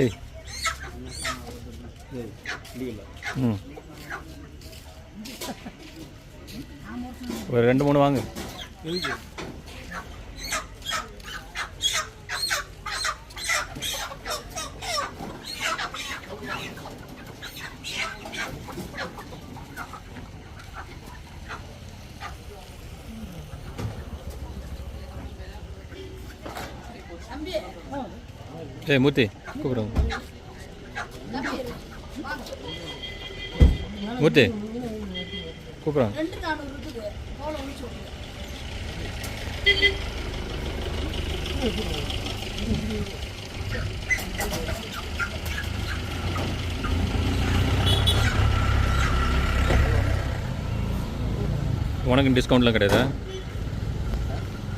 ஏய். ம். ஒரு ரெண்டு மூணு வாங்க. ஏய் மூர்த்தி கூப்பிடுங்க மூர்த்தி கூப்பிடுறாங்க ரெண்டு உனக்கு டிஸ்கவுண்ட்லாம் கிடையாதா?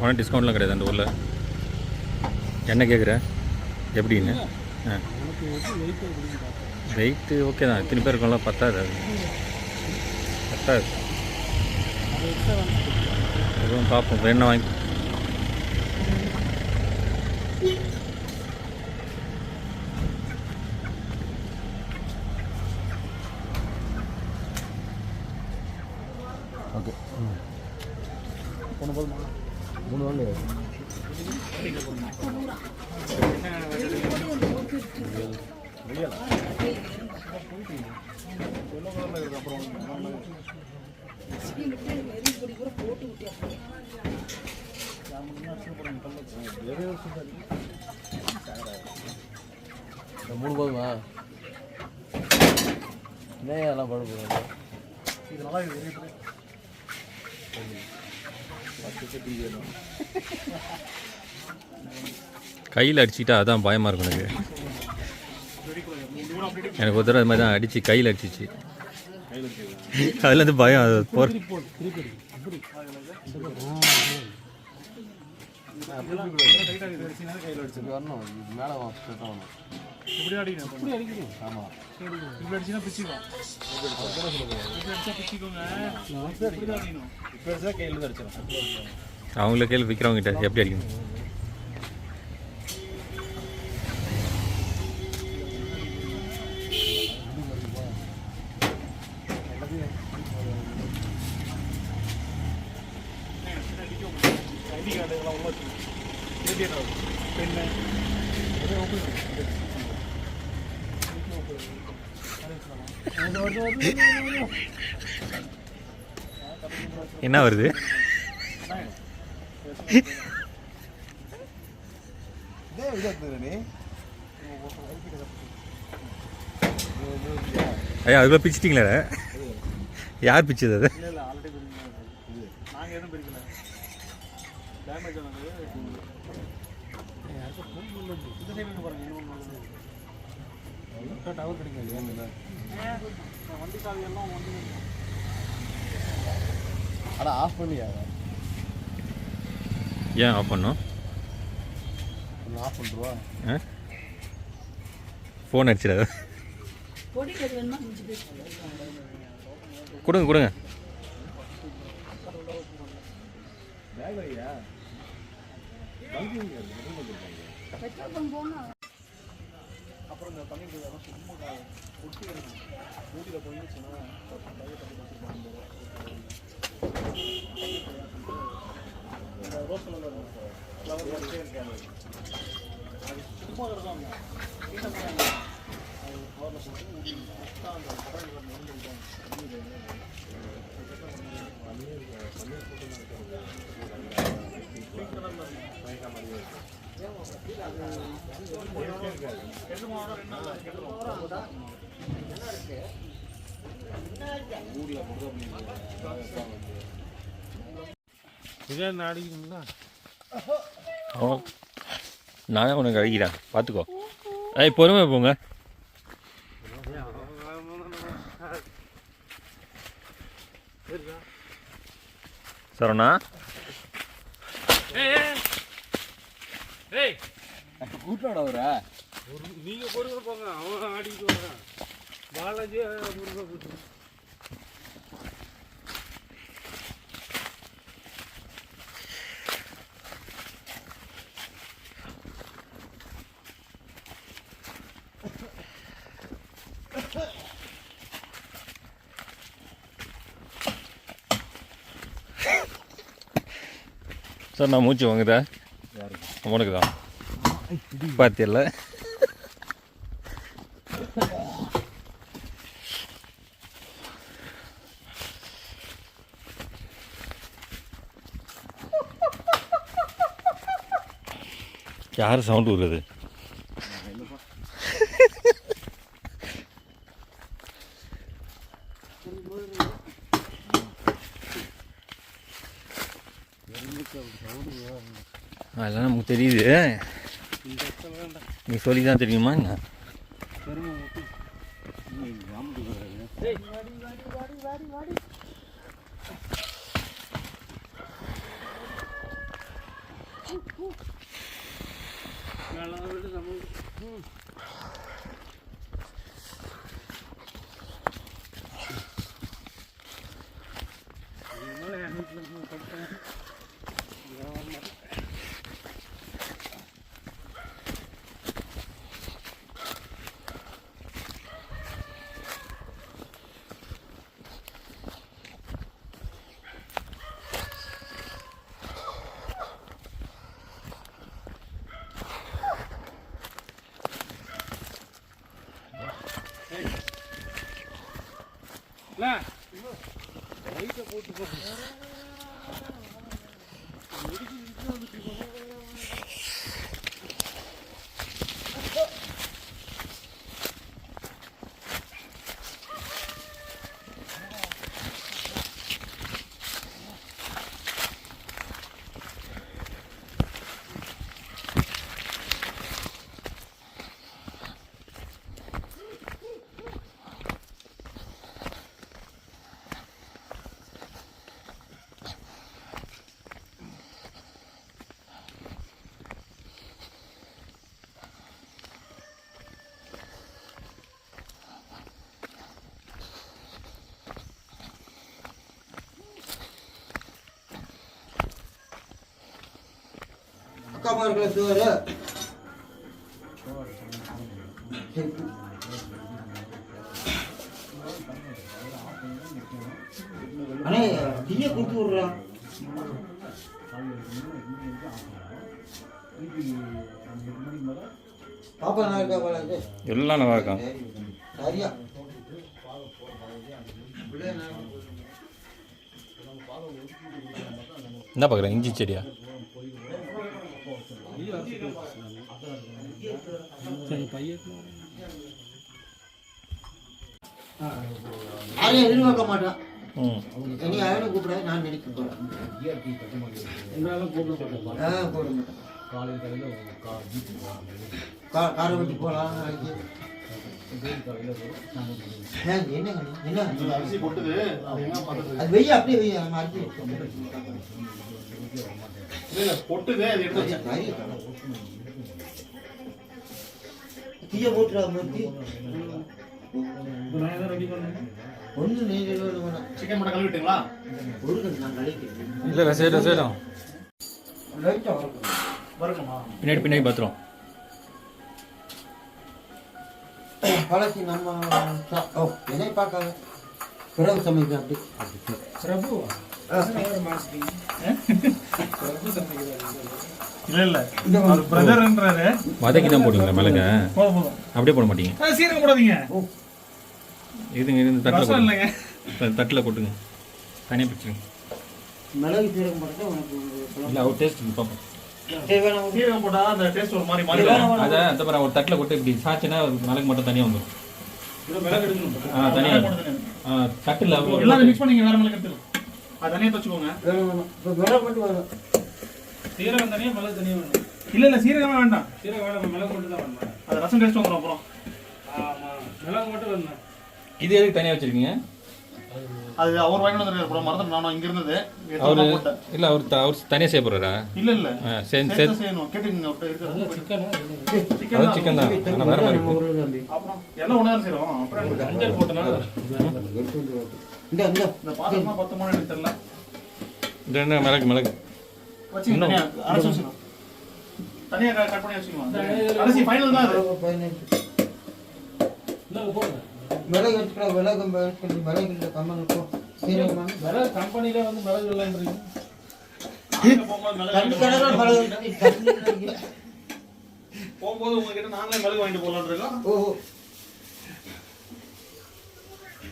உனக்கு டிஸ்கவுண்ட்லாம் கிடையாது அந்த ஊரில்? என்ன கேட்குற எப்படின்னு? ஆ. வெயிட்டு ஓகே தான். இத்தனை பேர் இருக்கோம்ல பத்தாது அது. பத்தாது. எதுவும் பார்ப்போம் வேணா வாங்கி ஓகே. மூணு வாங்க இந்த மூணு போதுமா என்ன அதெல்லாம் நல்லா போகுது கையில் அடிச்சிட்டா அதான் பயமாக இருக்கும் எனக்கு. எனக்கு ஒரு தடவை அது மாதிரி தான் அடிச்சு கையில் அடிச்சிச்சு. அதுலேருந்து பயம் அது போர் இப்படி வரணும் மேலே இப்படி அடிக்கணும் இப்படி அடிக்கணும் ஆமாம் இப்படி அடிச்சுன்னா இப்படி அடிச்சா பிச்சுக்கோங்க இப்படி அடிக்கணும் அடிச்சா கையில் அடிச்சிடும் அவங்கள கேள்வி விற்கிறவங்ககிட்ட எப்படி அடிக்கணும்? ஐடி கார்டு இதெல்லாம் உள்ள ஏடிஎம் பெண்ணு என்ன வருது இதே விதத்துல நீ ஐயா அதுக்குள்ள பிச்சிட்டிங்களே யார் பிச்சது அது டேமேஜ் ஆனது இந்த சைடு பாருங்க இன்னொன்று டவர் கிடைக்காது ஏன் வண்டி சாவி எல்லாம் வந்து அட ஆஃப் பண்ணியா ஏன் ஆஃப் பண்ணோம் ஆஃப் பண்ணிருவா ஃபோன் அடிச்சிடாது. கொடுங்க கொடுங்க. அப்புறம் இந்த தண்ணி இதெல்லாம் சும்மா ஒட்டி இருக்கும் ஊட்டியில் போயிடுச்சுன்னா இந்த ரோஸ் கலரில் ஃப்ளவர் மாதிரியே இருக்காது அது சும்மா இருக்காங்க வீட்டை போய் அது ஃப்ளவரில் போட்டு ஊட்டி அந்த கடல் வந்து இதே அடிக்கணுங்களா அவன் நானே உனக்கு அடிக்கிறேன் பார்த்துக்கோ. ஏய் பொறுமை போங்க. சரவணா? ஏய் கூட்டோட வர நீங்க பொறுமை போங்க. அவன் ஆடிக்கிட்டு வரான் பாலாஜி பொறுமை போட்டு சார் நான் மூச்சு வாங்குதா உனக்கு தான் பார்த்தியல்ல யார் சவுண்டு வருது அதெல்லாம் நமக்கு தெரியுது நீ சொல்லி தான் தெரியுமா என்ன போட்டு மார்களை சோறு அண்ணே டீயை கொடுத்து பாப்பா நான் இருக்கா போல எல்லாம் நல்லா இருக்கான். சரியா. என்ன பார்க்குறேன் இஞ்சி செடியா? யாரையும் எதிர்பார்க்க மாட்டான். ம். நீ யாரும் கூப்பிடாது நான் நினைக்க போறேன். மாட்டேன். காரை வண்டி போகலாம்? என்ன என்ன? அது வெய்ய அப்படியே வெய்ய நம்ம அரிசி வச்சோம். அது எடுத்து தீய போட்டுறா மூர்த்தி ஒன்று சிக்கன் மட்டும் கழுவிட்டீங்களா ஒரு நான் இல்லை பின்னாடி பின்னாடி பார்த்துரும் பழசி நம்ம ஓ என்னை பார்க்காத பிரபு சமைக்க அப்படி இல்ல இல்ல. அவர் பிரதர்ன்றாரு வதக்கி தான் போடுவீங்களா மிளக. அப்படியே போட மாட்டீங்க. சீரகம் போடாதீங்க. இதுங்க இது தட்டில் இல்லைங்க. தட்டில் கொட்டுங்க தனியாக பிடிச்சிருங்க மிளகு சீரகம் போட்டால் உனக்கு இல்லை அவர் டேஸ்ட் பார்ப்போம். சீரகம் போட்டா அந்த டேஸ்ட் ஒரு மாதிரி மாறிடும். அதை அந்த மாதிரி ஒரு தட்டில் கொட்டு இப்படி சாச்சுன்னா மிளகு மட்டும் தனியாக வந்துடும் ஆ தனியாக. தட்டில் எல்லாரும் மிக்ஸ் பண்ணீங்க வேற மிளகு எடுத்துக்கலாம். அது தனியா வேணாம் இப்போ மிளகு மட்டும் வேணும் சீரகம் தனியா மிளகு தனியா வேணும். இல்ல இல்ல சீரகமே வேண்டாம். சீரகம் வேணும் மிளகு மட்டும் தான் வேணும்? அது ரசம் டேஸ்ட் வந்துடும் அப்புறம். ஆமா மிளகு மட்டும் வேணும்? இது எதுக்கு தனியாக வச்சிருக்கீங்க? அது அவர் வாங்கிட்டு வந்து அப்புறம் மறந்துட்டு நானும் இங்க இருந்தது. அவரு இல்லை அவர் அவர் தனியாக செய்ய போகிறாரா இல்ல இல்ல. சரி சேர்த்து சரி. செய்யணும். கேட்டுங்க அவர்கிட்ட இருக்கிறது சிக்கன் சிக்கன். சிக்கன் தான். வேறு மாதிரி அப்புறம் எல்லாம் ஒண்ணா செய்றோம். அப்புறம் என்ன? மஞ்சள் போட்டனா? இந்த இந்த. பாத்திரமா பத்து மணி எனக்கு தெரியல. இது என்ன மிளகு மிளகு? வச்சுங்க தனியா அரைச்சு வச்சுக்கணும் தனியா கட் பண்ணி வச்சுக்கணும் அரிசி ஃபைனல் தான் அது. பதினஞ்சு மிளகு எடுத்துக்கலாம் மிளகு எடுத்துக்கலாம் மிளகு இல்லை கம்மன் இருக்கும் மிளகு கம்பெனில வந்து மிளகு இல்லைன்றீங்க. போகும்போது உங்ககிட்ட நாங்களே மிளகு வாங்கிட்டு போலான்னு இருக்கோம் ஓ ஓ. தண்ணி கிணறு மிளகு கூட எங்க கோடைக்கு வந்து காற்று ஆயிரம் ரோகம் வாங்கி கண்ணு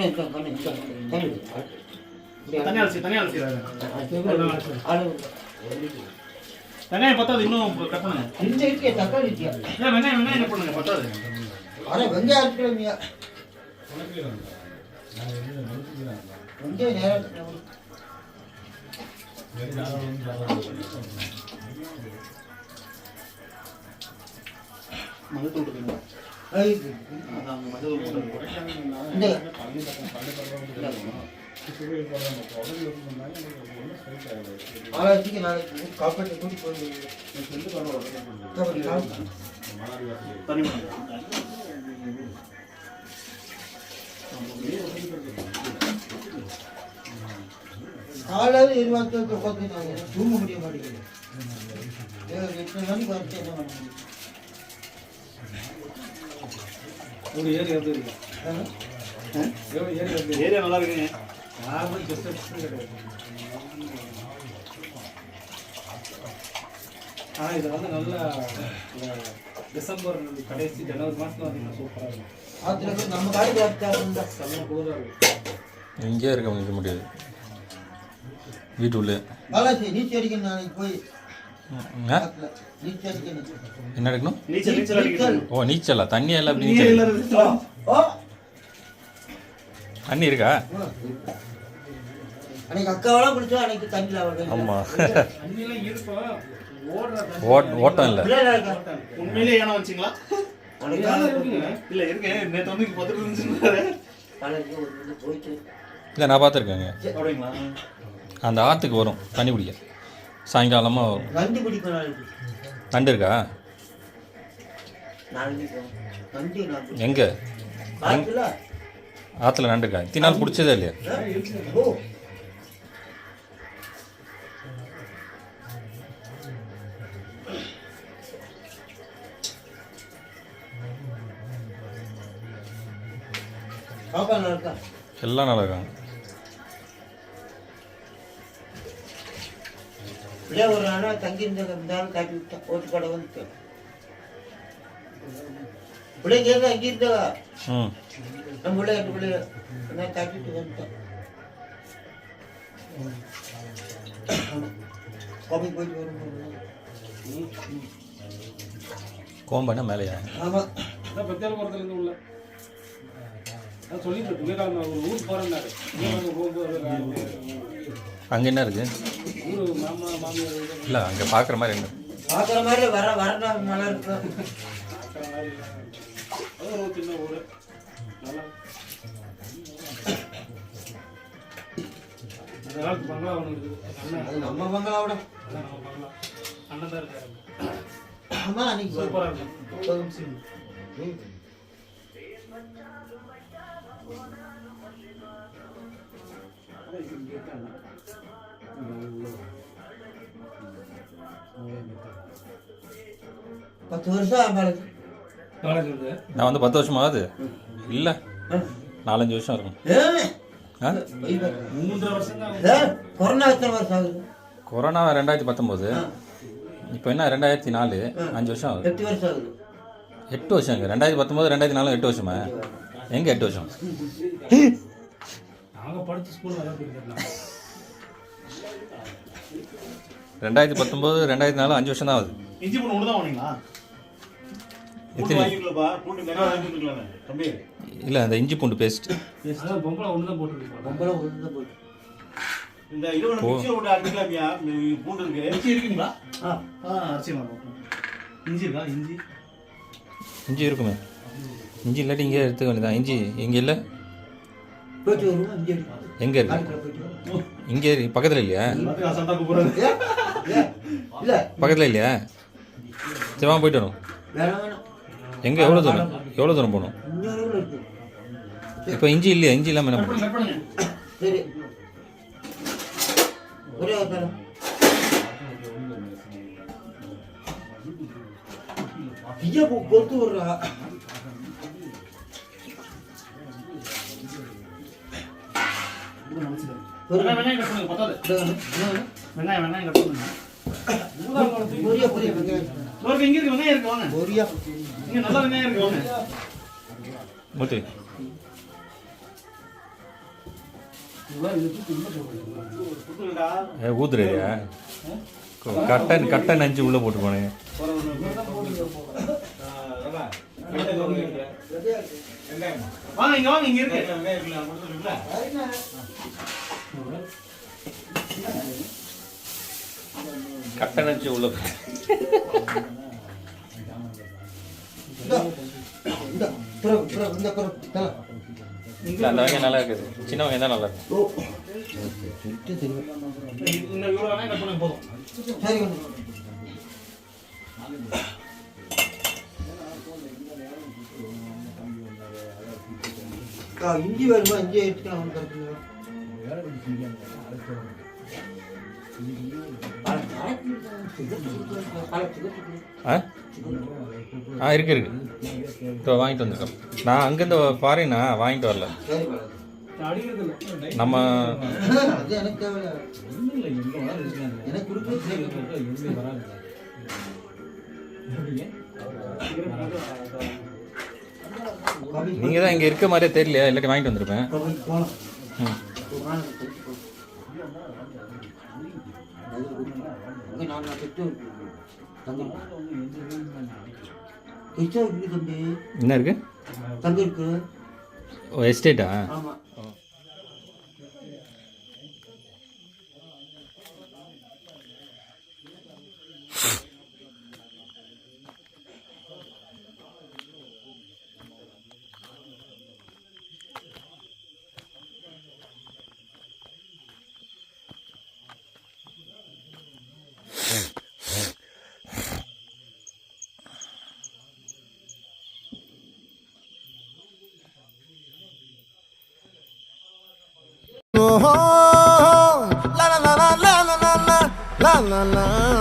இருக்கா, கண்ணு இருக்கா, கண்ணு இருக்கா. தண்ணி அலசி தண்ணி அலசிடுறாங்க அளவு. வெங்காயம் பத்தாது இன்னும் கட் பண்ணுங்க. இந்த இருக்கியா தக்காளி வெங்காயம் வெங்காயம் என்ன பண்ணுங்க பத்தாது அட வெங்காயம் ஆராய்ச்சிக்கு நாளைக்கு காப்பீட்டு கூட்டி போய் காப்பீட்டு காலையில இருபத்தி பார்த்துட்டாங்க தூங்க முடிய மாட்டேங்குது. எட்டு மணிக்கு வந்து என்ன பண்ண முடியும்? ஒரு ஏரியா எப்படி இருக்கு. ஏரியா நல்லா இருக்குங்க. நார்மல் ஜஸ்ட் கிடையாது. ஆனால் இது வந்து நல்ல இந்த டிசம்பர் கடைசி ஜனவரி மாதத்துல வந்தீங்கன்னா சூப்பராக இருக்கும். ஆத்துல போய் நம்ம காடி காப்பிட்டா செம்ம குளிராக இருக்கும். இங்கே இருக்க முடிய முடியாது. வீட்டுள்ளே நீச்சல் அடிக்கணும் போய் என்ன எடுக்கணும் ஓ நீச்சலா? தண்ணி எல்லாம் அப்படி நீச்சல் தண்ணி இருக்கா? ஓட் ஓட்டம் இல்லை. வச்சிங்களா? இருக்குங்க. இல்ல நேத்து வந்து பத்து நான் பார்த்துருக்கேங்க. அந்த ஆற்றுக்கு வரும் தண்ணி குடிக்க. சாயங்காலமாக வரும். நண்டு இருக்கா. எங்கே? ஆற்றுல நண்டு இருக்கா? இத்தனை நாள் பிடிச்சதே இல்லையா? எல்லாம் நல்லா இருக்காங்க. காட்டி விட்டேன் ஓட்டு கடை வந்துட்டேன் பிள்ளை கேட்க அங்கே இருந்தா ம் நம்ம பிள்ளை எட்டு பிள்ளை? என்ன காட்டிட்டு வந்துட்டேன் கோபி போயிட்டு வரும்போது கோம்பன்னா மேலேயா? ஆமாம் அதான் பத்தியாலபுரத்துலேருந்து உள்ள. அதான் சொல்லிட்டு புள்ளிக்காலம் ஒரு ஊருக்கு போகிறேன்னாரு போகும்போது அங்கே என்ன இருக்குது இல்லை அங்கே பார்க்குற மாதிரி என்ன? பார்க்குற மாதிரி வர வரணும் நல்லா இருக்கும். நம்ம பங்களாவோட. அதான் நம்ம பங்களா அண்ணன் தான் இருக்காரு ஆமாம் அன்னைக்கு சூப்பராக இருக்கும். பத்து வருஷம் நான் வந்து பத்து வருஷம் ஆகுது இல்லை. நாலஞ்சு வருஷம் இருக்கும். வருஷம் கொரோனா எத்தனை வருஷம் ஆகுது? கொரோனா ரெண்டாயிரத்தி பத்தொம்போது. இப்போ என்ன ரெண்டாயிரத்தி நாலு? அஞ்சு வருஷம் ஆகுது. எட்டு வருஷம் ஆகுது. எட்டு வருஷங்க ரெண்டாயிரத்தி பத்தொம்போது ரெண்டாயிரத்தி நாலு எட்டு வருஷமா? எங்கே எட்டு வருஷம்? நாங்கள் படித்த ஸ்கூலில் ரெண்டாயிரத்தி பத்தொம்போது ரெண்டாயிரத்தி நாலு அஞ்சு வருஷம் தான் ஆகுது. இஞ்சி பூண்டு ஒன்று தான் வாங்கிங்களா பூண்டு எத்தனை? வாங்கிக்கலப்பா பூண்டு நிறைய வாங்கி வந்துக்கலாமே தம்பி. இல்லை அந்த இஞ்சி பூண்டு பேஸ்ட் அதான் பொம்பளை ஒன்று தான் போட்டுருக்கோம் பொம்பளை ஒன்று தான் போயிட்டு இந்த இது ஒன்று மிக்சியில் போட்டு அரைக்கலாமியா இந்த பூண்டு இருக்கு. மிக்சி இருக்குங்களா? ஆ ஆ அரைச்சிக்கலாம் இஞ்சி இருக்கா? இஞ்சி. இஞ்சி இருக்குமே. இஞ்சி இல்லாட்டி இங்கே எடுத்துக்க வேண்டியதான் இஞ்சி இங்கே இல்லை. எங்கே இருக்கு? இங்கே பக்கத்தில் இல்லையா? பக்கத்தில் இல்லையா? சரி வாங்க போயிட்டு வரோம் எங்கே? எவ்வளோ தூரம்? எவ்வளோ தூரம் போகணும்? இப்போ இஞ்சி இல்லையா? இஞ்சி இல்லாமல் என்ன பண்ணுறோம் கொத்து வெங்காயம் வெங்காயம் கட் பண்ணுங்க. பொரியா பொரியா வெங்காயம். ஒரு இங்க இருக்கு வெங்காயம் இருக்கு வாங்க. பொரியா. இங்க நல்ல வெங்காயம் இருக்கு வாங்க. ஏ ஊத்துறியா கட்டை கட்டை நஞ்சு உள்ளே போட்டு போனேன் வாங்க இங்க வாங்க இங்க இருக்கு. கட்டணச்சு உள்ள அந்த வகை நல்லா இருக்குது. சின்ன வகை தான் நல்லா இருக்கு இஞ்சி வேணுமா? இஞ்சி எடுத்துக்கலாம் வந்து ஆ? ஆ இருக்கு இருக்கு. இப்போ வாங்கிட்டு வந்திருக்கோம். நான் அங்கேருந்து ஃபாரினா வாங்கிட்டு வரல. நம்ம நீங்கள் தான் இங்கே இருக்க மாதிரியே தெரியலையா? இல்லாட்டி வாங்கிட்டு வந்திருப்பேன். ம். அங்கே நான் நான் பெற்று தம்பி என்ன இருக்கு தங்கம் இருக்கு ஓ எஸ்டேட்டா ஆமாம் la la la